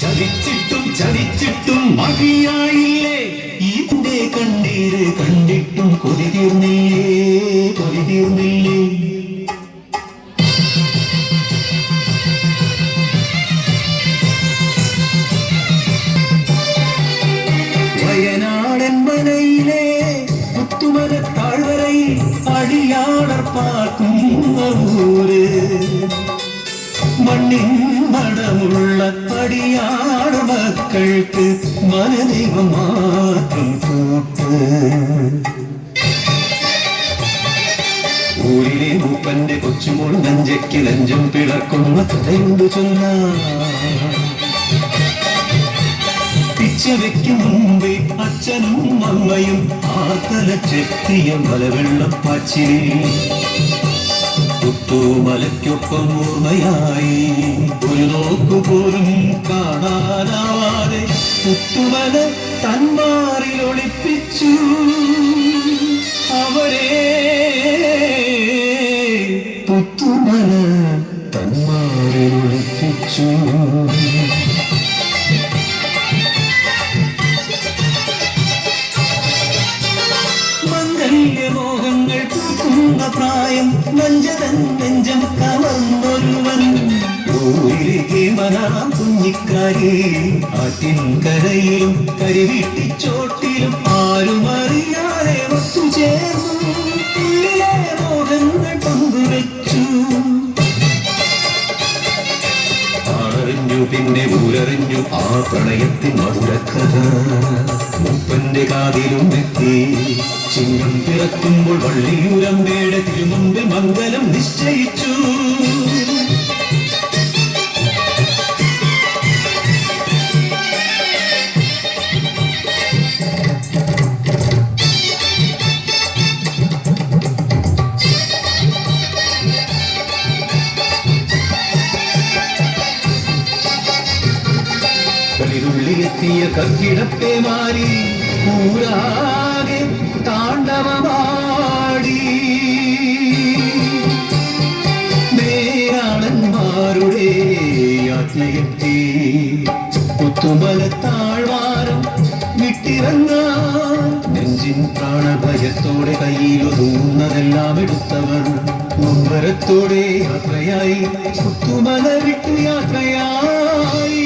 ചതിച്ചിട്ടും ചതിച്ചിട്ടും മതിയായില്ലേ ഊര് മണ്ണിൻ മടമുള്ള അടിയാട് മക്കൾക്ക് മനദൈവം കൂട്ട് ഊരിലെ മൂപ്പന്റെ കൊച്ചുമോൾ നെഞ്ചയ്ക്ക് നെഞ്ചും പിളർക്കുന്ന. കഥയുണ്ട് ചൊന്ന. പിച്ച വെക്കും മുമ്പേ അച്ഛനും അമ്മയും ആർത്തല ചെത്തിയ മലവെള്ളപ്പാച്ചിരി പുത്തുമലയ്ക്കൊപ്പം ഓർമ്മയായി ഒരു നോക്കുപോലും കാണാനാവാതെ പുത്തുമല തന്മാറിൽ ഒളിപ്പിച്ചു. അവരെ പൂക്കുന്ന പ്രായം നഞ്ചതൻ നെഞ്ചം കവർന്നൊരുവൻ ഊരിലെ മനാം കുഞ്ഞിക്കാരി ആറ്റിൻകരയിലും കരിവിട്ടിച്ചോട്ടിലും ആരും അറിയാതെ ഒത്തുചേർന്നു. ആ പ്രണയത്തിൻ മധുരക്കഥ. മുപ്പന്റെ കാതിലും എത്തി. ചിങ്ങം പിറക്കുമ്പോൾ വള്ളിയൂരമ്പയുടെ തിരുമുമ്പിൽ മംഗലം നിശ്ചയിച്ചു. കളിരുള്ളിലെത്തിയ കക്കിടപ്പേ മാറി ഊരാകെ താണ്ഡവമാടി. നേരാണന്മാരുടെ യാത്രയെത്തി പുത്തുമല താഴ്വാരം വിട്ടിറങ്ങാൻ നെഞ്ചിൻ പ്രാണഭയത്തോടെ കയ്യിലൊതുങ്ങുന്നതെല്ലാം എടുത്തവർ മുമ്പരത്തോടെ യാത്രയായി പുത്തുമല വിട്ടു യാത്രയായി.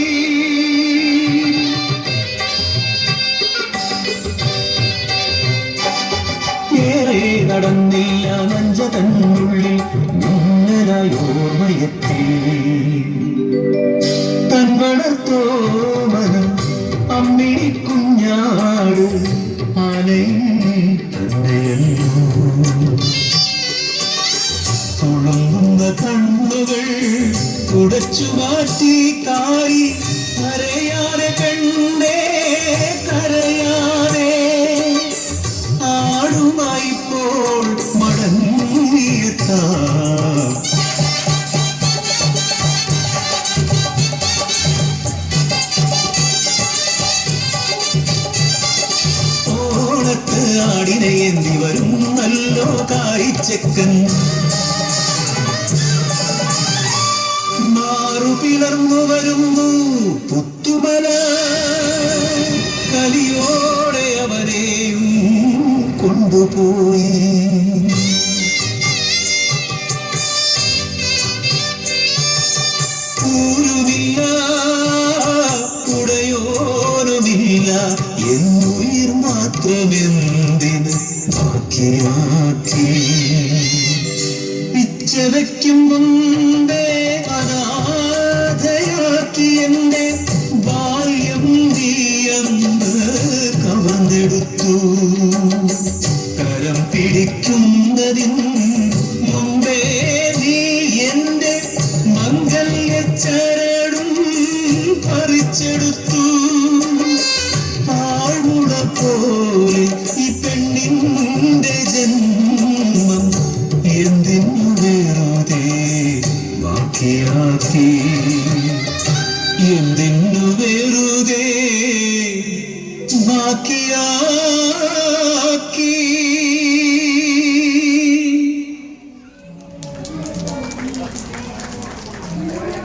ഓർമ്മയെത്തി തൻവളർത്തോമനം അമ്മിണി കുഞ്ഞാട് ആനയിൽ തുളുമ്പുന്ന കണ്ണുകൾ തുടച്ചു മാറ്റി കായി കരയാതെ കണ്ടേ കരയാതെ. ആടുമായിപ്പോൾ മടങ്ങിയെത്താം ആടിനെ എന്തി വരും നല്ലോ കായിച്ചക്കൻ മാറു പിളർന്നു വരുന്നു പുത്തുമല. കലിയോടെ അവരെയും കൊണ്ടുപോയി. ൂരുമില്ല രാത്രിവെന്തിന് മാറ്റി മാറ്റി പിച്ചവയ്ക്കും മുമ്പേ അനാഥയാക്കി എന്റെ ബാല്യം തീയന്ന് കവർന്നെടുത്തു കരം പിടിക്കുന്നതിൻ മുമ്പേ നീ എന്റെ മംഗല്യ ചരടും പറിച്ചെടുത്തു. നിന്റെ റുതി ബാക്കിയാക്കി. എന്തിനു വെറുതെ ബാക്കിയാ